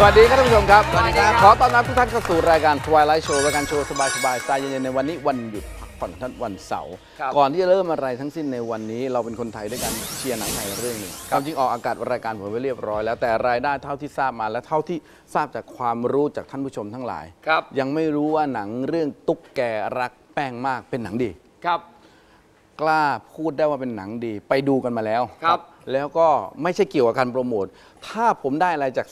สวัสดีครับท่านผู้ชมครับ สวัสดีครับ ขอต้อนรับทุกท่านเข้าสู่รายการ Twilight Show รายการโชว์สบายสบายๆสไตล์เย็นๆในวันนี้วันหยุดพักผ่อนของท่านวันเสาร์ ครับก่อนที่จะเริ่มอะไรทั้งสิ้นในวันนี้ เราเป็นคนไทยด้วยกันเชียร์หนังไทยเรื่องหนึ่งความจริงออกอากาศรายการผมไปเรียบร้อยแล้ว แต่รายได้เท่าที่ทราบมาและเท่าที่ทราบจากความรู้จากท่านผู้ชมทั้งหลาย ครับ ยังไม่รู้ว่าหนังเรื่องตุ๊กแกรักแป้งมากเป็นหนังดี ครับ กล้าพูดได้ว่าเป็นหนังดีไปดูกันมาแล้วครับแล้วก็ไม่ใช่เกี่ยวกับการโปรโมท ถ้าผมได้อะไรจาก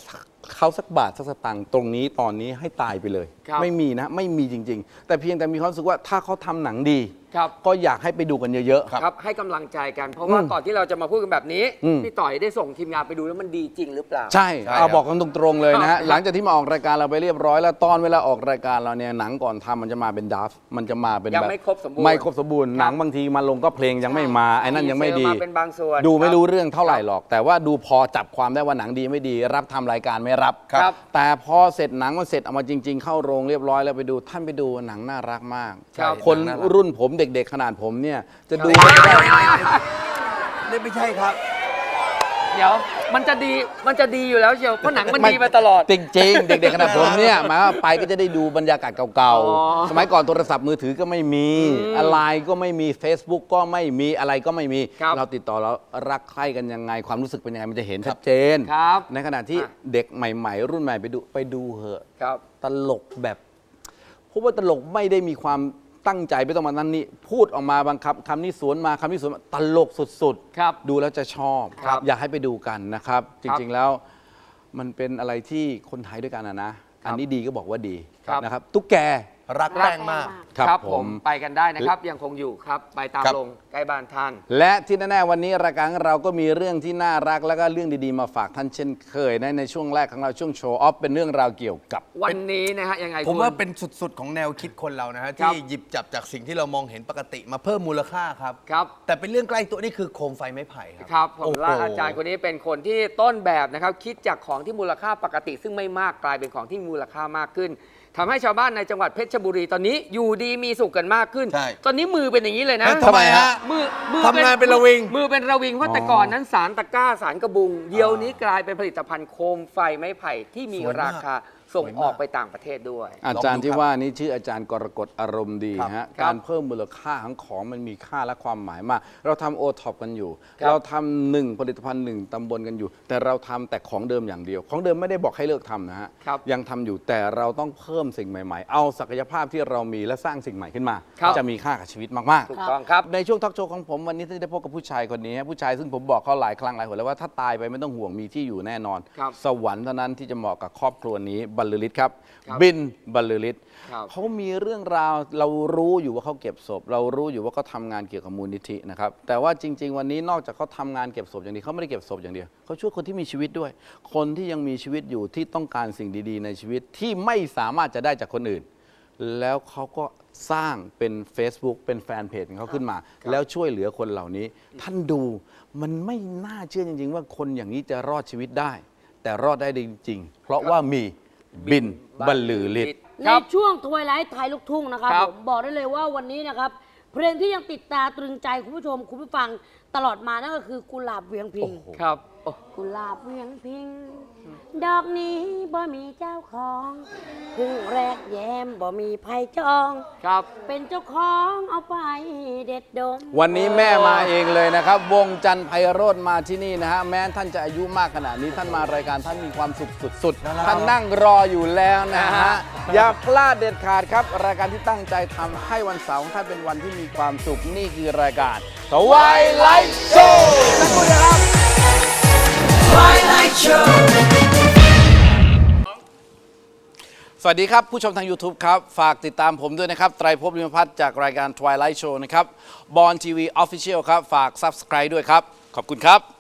เขาสักบาทสักสตางค์ตรงนี้ตอนนี้ให้ตายไปเลย ครับไม่มีนะไม่มีจริง ๆ แต่เพียงแต่มีความรู้สึกว่าถ้าเขาทำหนังดี ครับ ก็อยากให้ไปดูกันเยอะๆ ครับให้กำลังใจกันเพราะว่าอืมก่อนที่เราจะมาพูดกันแบบนี้อืม พี่ต่อยได้ส่งทีมงานไปดูแล้วมันดีจริงหรือเปล่า ใช่ใช่เอาครับ บอกกันตรงๆเลยนะฮะครับหลังจากที่มาออกรายการเราไปเรียบร้อยแล้วตอนเวลาออกรายการเราเนี่ยหนังก่อนทำมันจะมาเป็นดัฟมันจะมาเป็นยังแบบไม่ครบสมบูรณ์ไม่ครบสมบูรณ์ครับหนังบางทีมาลงก็เพลงยังไม่มาไอ้นั่นยังไม่ดีเซลล์าเป็นบางส่วนดูไม่คบรู้เรื่องเท่าไหร่หรอก แต่ว่าดูพอจับความได้ว่าหนังดีไม่ดี รับทำรายการไม่รับครับ แต่พอเสร็จหนังมันเสร็จออกมาจริง ๆ เข้าโรงเรียบร้อยแล้วไปดูท่านไปดูหนังน่ารักมากครับคนหนังน่ารักรุ่นผมเด็กๆ ขนาดผมเนี่ยจะดูไม่ไม่ได้ นี่ไม่ใช่ครับ เดี๋ยวมันจะดีมันจะดีอยู่แล้วเชียวเพราะหนังมันดีมาตลอด จริงๆ เด็กๆขนาดผมเนี่ยหมายว่าไปก็จะได้ดูบรรยากาศเก่าอ๋อๆ สมัยก่อนโทรศัพท์มือถือก็ไม่มีอืมอะไรก็ไม่มี Facebook ก็ไม่มีอะไรก็ไม่มี ครับเราติดต่อเรารักใคร่กันยังไงความรู้สึกเป็นยังไงมันจะเห็นชัดเจน ครับในขณะที่อะ เด็กใหม่ ๆ รุ่นใหม่ไปดูไปดูเหอะ ครับ ตลกแบบเพราะว่าตลกไม่ได้มีความ ตั้งใจไม่ต้องมานั่นนี่พูดออกมาบางคำคำนี้สวนมาคำนี้สวนมาตลกสุดครับดูแล้วจะชอบ ครับอยากให้ไปดูกันนะครับ จครับริงๆแล้วมันเป็นอะไรที่คนไทยด้วยกันนะนะ อันนี้ดีก็บอกว่าดีครับ นะครับ ตุ๊กแก รักแป้งมาก ครับผผมมไปกันได้นะครับยังคงอยู่ครับ ไปตามครับ ลงใกล้บ้านท่าน และที่แน่ๆวันนี้รายการของเราก็มีเรื่องที่น่ารักแล้วก็เรื่องดีๆมาฝากท่านเช่นเคยนะในช่วงแรกของเราช่วงโชว์ออฟเป็นเรื่องราวเกี่ยวกับ วันนี้นะฮะยังไงผมคุณ ว่าเป็นสุดๆ ของแนวคิดคนเรานะฮะครับ ที่หยิบจับจากสิ่งที่เรามองเห็นปกติมาเพิ่มมูลค่าครับ ครับ แต่เป็นเรื่องใกล้ตัวนี่คือโคมไฟไม้ไผ่ครัครับผมโอ้โหว่าอาจารย์คนนี้เป็นคนที่ต้นแบบนะครับ คิดจากของที่มูลค่าปกติ ซึ่งไม่มากกลายเป็นของที่มูลค่ามากขึ้น ทำให้ชาวบ้านในจังหวัดเพชรบุรีตอนนี้อยู่ดีมีสุขกันมากขึ้น ใช่ตอนนี้มือเป็นอย่างนี้เลยนะเฮ้ยทำไมฮะมือมือทำงานเป็นระวิง มือเป็นระวิงเพราะแต่ก่อนนั้นสารตะกร้าสารกระบุง เดี๋ยวนี้กลายเป็นผลิตภัณฑ์โคมไฟไม้ไผ่ที่มีสวยมากราคา ส่งสวยมากออกไปต่างประเทศด้วย อาจารย์ลองดูที่ครับว่านี้ชื่ออาจารย์กรกฎอารมณ์ดีครับฮะครับการเพิ่มมูลค่าของของมันมีค่าและความหมายมาก เราทำโอท็อปกันอยู่ครับเราทำหนึ่งผลิตภัณฑ์หนึ่งตำบลกันอยู่ แต่เราทำแต่ของเดิมอย่างเดียว ของเดิมไม่ได้บอกให้เลิกทำนะฮะครับยังทำอยู่แต่เราต้องเพิ่มสิ่งใหม่ๆ เอาศักยภาพที่เรามีและสร้างสิ่งใหม่ขึ้นมาครับจะมีค่ากับชีวิตมากๆถูกต้องครับในช่วงทักโชว์ของผมวันนี้ได้พบกับผู้ชายคนนี้ฮะผู้ชายซึ่งผมบอกเขาหลายครั้งหลายหนแล้วว่าถ้าตายไปไม่ต้องห่วงมีที่อยู่แน่นอนครับสวรรค์เท่านั้นที่จะเหมาะกับครอบครัวนี้บรรลือฤทธิ์ครับ ครับบินบรรลือฤทธิ์ครับ เขามีเรื่องราวเรารู้อยู่ว่าเขาเก็บศพ เรารู้อยู่ว่าเขาทำงานเกี่ยวกับมูลนิธินะครับแต่ว่าจริง ๆ วันนี้นอกจากเขาทำงานเก็บศพอย่างเดียวเขาไม่ได้เก็บศพอย่างเดียวเขาช่วยคนที่มีชีวิตด้วย คนที่ยังมีชีวิตอยู่ที่ต้องการสิ่งดีๆ ในชีวิตที่ไม่สามารถจะได้จากคนอื่น แล้วเขาก็สร้างเป็น Facebook เป็นแฟนเพจของเขาขึ้นมา แล้วช่วยเหลือคนเหล่านี้ ท่านดูมันไม่น่าเชื่อจริง ๆ ว่าคนอย่างนี้จะรอดชีวิตได้ แต่รอดได้จริงๆ เพราะว่ามี บินบรรลือฤทธิ์คในรับช่วงทวายไลท์ไทยลูกทุ่งนะครับครับ ผมบอกได้เลยว่าวันนี้นะครับ เพลงที่ยังติดตาตรึงใจคุณผู้ชมคุณผู้ฟังตลอดมานั่นก็คือกุหลาบเวียงพิง ครับโอ้ กุหลาบเวียงพิง ดอกนี้บ่มีเจ้าของเพึ่งแรกแย้มบ่มีภัยจอง ครับ เป็นเจ้าของเอาไปเด็ดดม วันนี้แม่มาเองเลยนะครับ วงจันทร์ไพโรธมาที่นี่นะฮะ แม้ท่านจะอายุมากขนาดนี้ท่านมารายการท่านมีความสุขสุดๆ ท่านนั่งรออยู่แล้วนะฮะ อย่าพลาดเด็ดขาดครับ รายการที่ตั้งใจทำให้วันเสาร์ของท่านเป็นวันที่มีความสุขนี่คือรายการทวายไลท์โชว์สักครู่นะครับ สวัสดีครับ ผู้ชมทาง YouTube ครับ ฝากติดตามผมด้วยนะครับ ไตรภพลิมพัฒน์จากรายการ Twilight Show นะครับบอลทีวีออฟฟิเชียลครับ ฝาก Subscribe ด้วยครับ ขอบคุณครับ